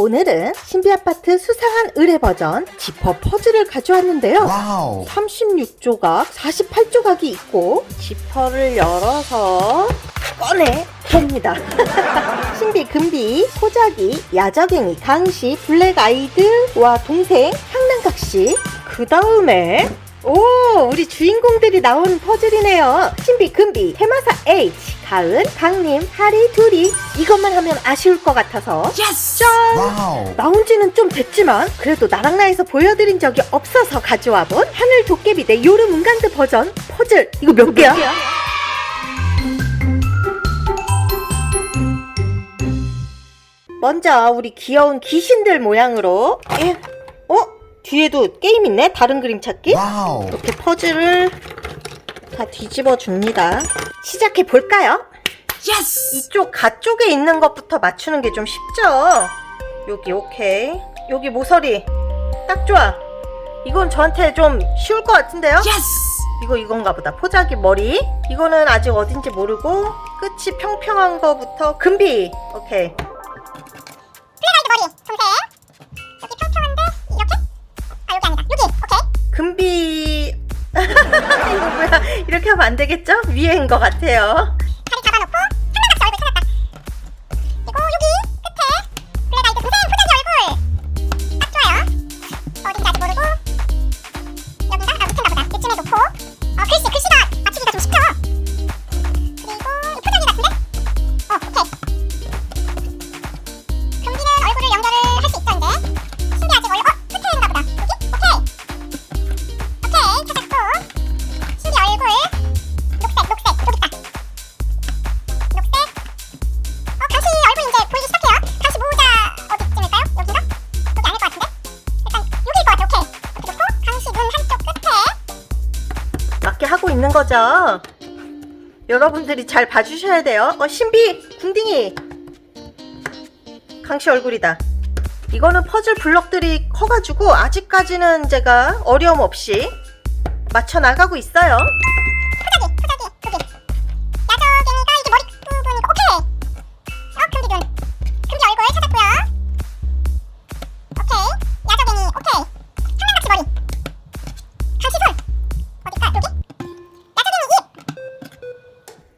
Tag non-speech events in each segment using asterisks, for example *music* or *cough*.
오늘은 신비아파트 수상한 의뢰 버전 지퍼 퍼즐을 가져왔는데요. 와우. 36조각, 48조각이 있고 지퍼를 열어서 꺼내 봅니다. *laughs* 신비, 금비, 포자기, 야적행이, 강시, 블랙아이드와 동생, 향난각시. 그 다음에 오, 우리 주인공들이 나온 퍼즐이네요. 신비, 금비, 해마사 H, 가은, 강림, 하리, 둘이. 이것만 하면 아쉬울 것 같아서 짠! 와우. 나온 지는 좀 됐지만 그래도 나랑 나에서 보여드린 적이 없어서 가져와 본 하늘 도깨비 대 요름 은간드 버전 퍼즐 이거 몇 개야? 먼저 우리 귀여운 귀신들 모양으로 예. 어? 뒤에도 게임 있네? 다른 그림 찾기? 와우. 이렇게 퍼즐을 다 뒤집어 줍니다. 시작해 볼까요? 이쪽 가쪽에 있는 것부터 맞추는 게 좀 쉽죠? 여기 오케이. 여기 모서리 딱 좋아. 이건 저한테 좀 쉬울 것 같은데요? 이거 이건가 보다. 포자기 머리. 이거는 아직 어딘지 모르고 끝이 평평한 거부터 금비. 오케이. 머리, 동생. 하면 안 되겠죠? 위에인 것 같아요. 거죠. 여러분들이 잘 봐주셔야 돼요. 어, 신비, 궁딩이. 강씨 얼굴이다. 이거는 퍼즐 블럭들이 커가지고 아직까지는 제가 어려움 없이 맞춰 나가고 있어요.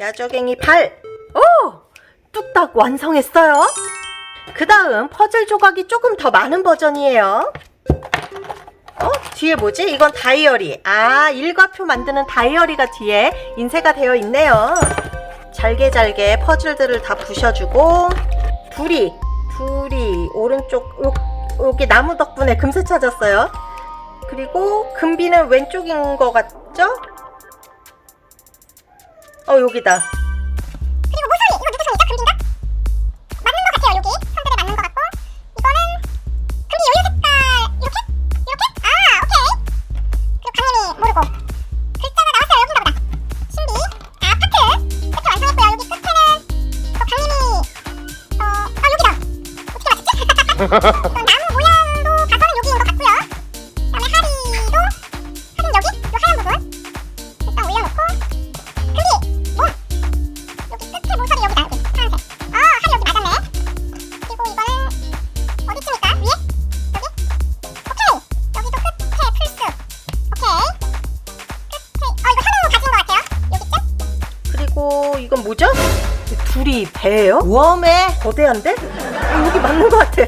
야적갱이 발. 오! 뚝딱 완성했어요. 그 다음 퍼즐 조각이 조금 더 많은 버전이에요. 어? 뒤에 뭐지? 이건 다이어리. 아, 일과표 만드는 다이어리가 뒤에 인쇄가 되어 있네요. 잘게 잘게 퍼즐들을 다 부셔주고 둘이 둘이 오른쪽 요, 여기 나무 덕분에 금세 찾았어요. 그리고 금비는 왼쪽인 것 같죠? 어 여기다. 그리고 모서리 이거 누구 손이죠? 금비인가? 맞는 것 같아요 여기 선들에 맞는 것 같고 이거는 금비 요요 색깔 이렇게? 이렇게? 아 오케이 그리고 강림이 모르고 글자가 나왔어요 여긴가 보다 신비 아 파트 끝에 완성했고요 여기 끝에는 또 강림이 어아 여기다 어떻게 맞췄지? *laughs* 웜에 거대한데? 어, 여기 맞는 것 같아.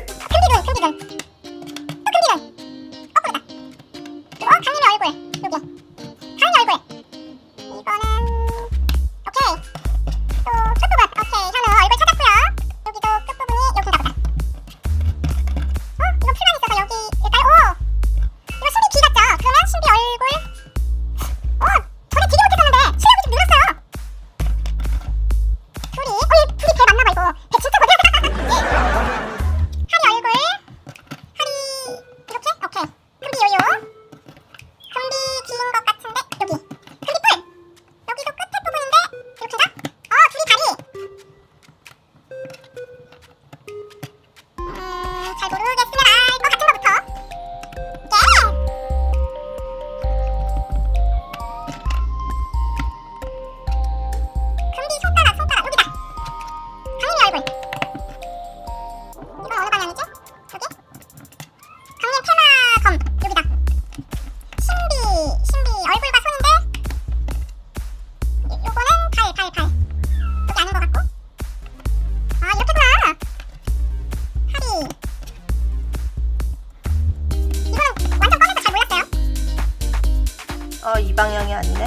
이 방향이 아니네.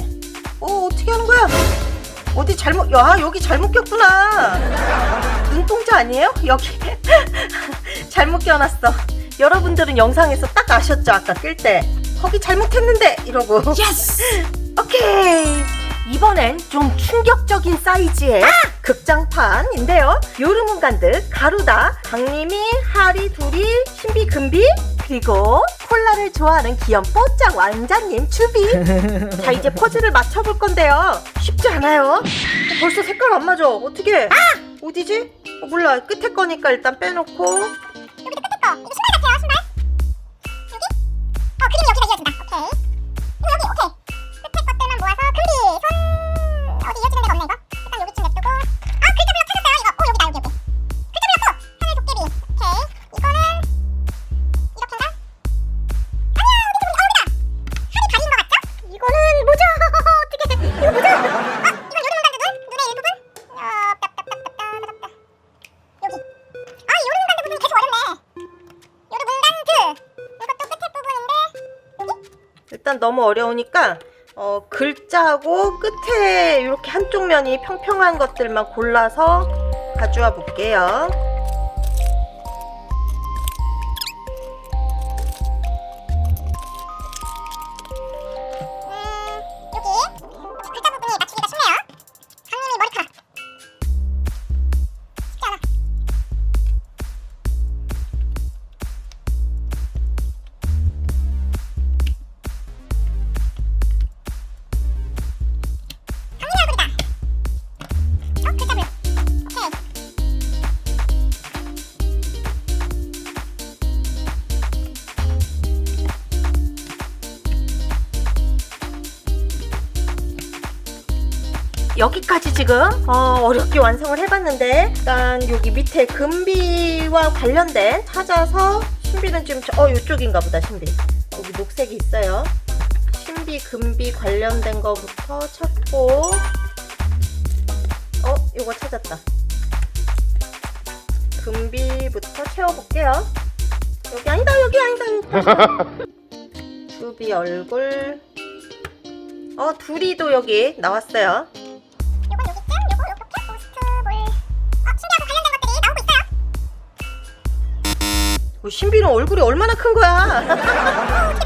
어 어떻게 하는 거야? 어디 잘못 야 여기 잘못 꼈구나. 눈동자 아니에요? 여기 *laughs* 잘못 껴놨어. 여러분들은 영상에서 딱 아셨죠? 아까 낄 때. 거기 잘못했는데 이러고. 예스! *laughs* 오케이. 이번엔 좀 충격적인 사이즈의 극장판인데요. 요르문간드, 가루다, 강림이, 하리, 두리, 신비, 금비, 그리고 콜라를 좋아하는 귀염 뽀짝 왕자님, 주비. 자, 이제 퍼즐을 맞춰볼 건데요. 쉽지 않아요. 벌써 색깔 안 맞아. 어떻게? 어디지? 어, 몰라. 끝에 거니까 일단 빼놓고. 여기도 끝에 거. 이거 신발 같아요, 신발. 여기? 어, 그림이 여기다 이어진다. 오케이. 너무 어려우니까 어, 글자하고 끝에 이렇게 한쪽 면이 평평한 것들만 골라서 가져와 볼게요. 여기까지 지금 어, 어렵게 완성을 해봤는데 일단 여기 밑에 금비와 관련된 찾아서 신비는 지금 저, 어 이쪽인가 보다 신비. 여기 녹색이 있어요. 신비 금비 관련된 거부터 찾고 어 이거 찾았다. 금비부터 채워볼게요. 여기 아니다 여기 아니다 *laughs* 두비 얼굴. 어 둘이도 여기 나왔어요 신비는 얼굴이 얼마나 큰 거야? *laughs*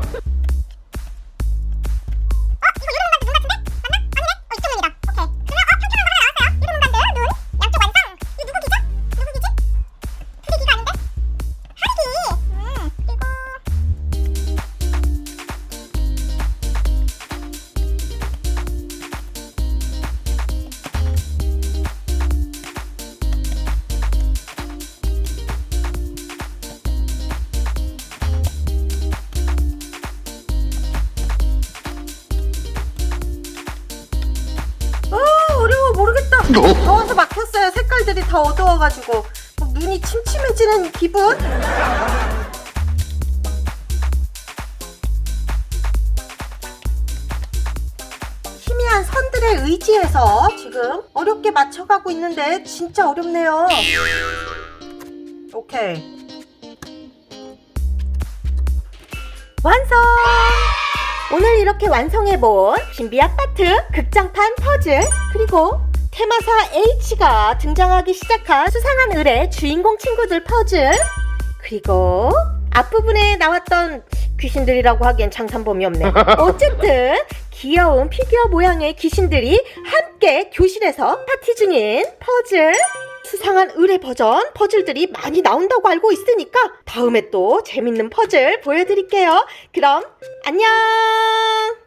다 어두워가지고 뭐 눈이 침침해지는 기분. 희미한 선들의 의지에서 지금 어렵게 맞춰가고 있는데 진짜 어렵네요. 오케이. 완성! 오늘 이렇게 완성해본 신비 아파트 극장판 퍼즐 그리고 테마사 H가 등장하기 시작한 수상한 을의 주인공 친구들 퍼즐 그리고 앞부분에 나왔던 귀신들이라고 하기엔 장산범이 없네 *laughs* 어쨌든 귀여운 피규어 모양의 귀신들이 함께 교실에서 파티 중인 퍼즐 수상한 의뢰 버전 퍼즐들이 많이 나온다고 알고 있으니까 다음에 또 재밌는 퍼즐 보여드릴게요. 그럼 안녕!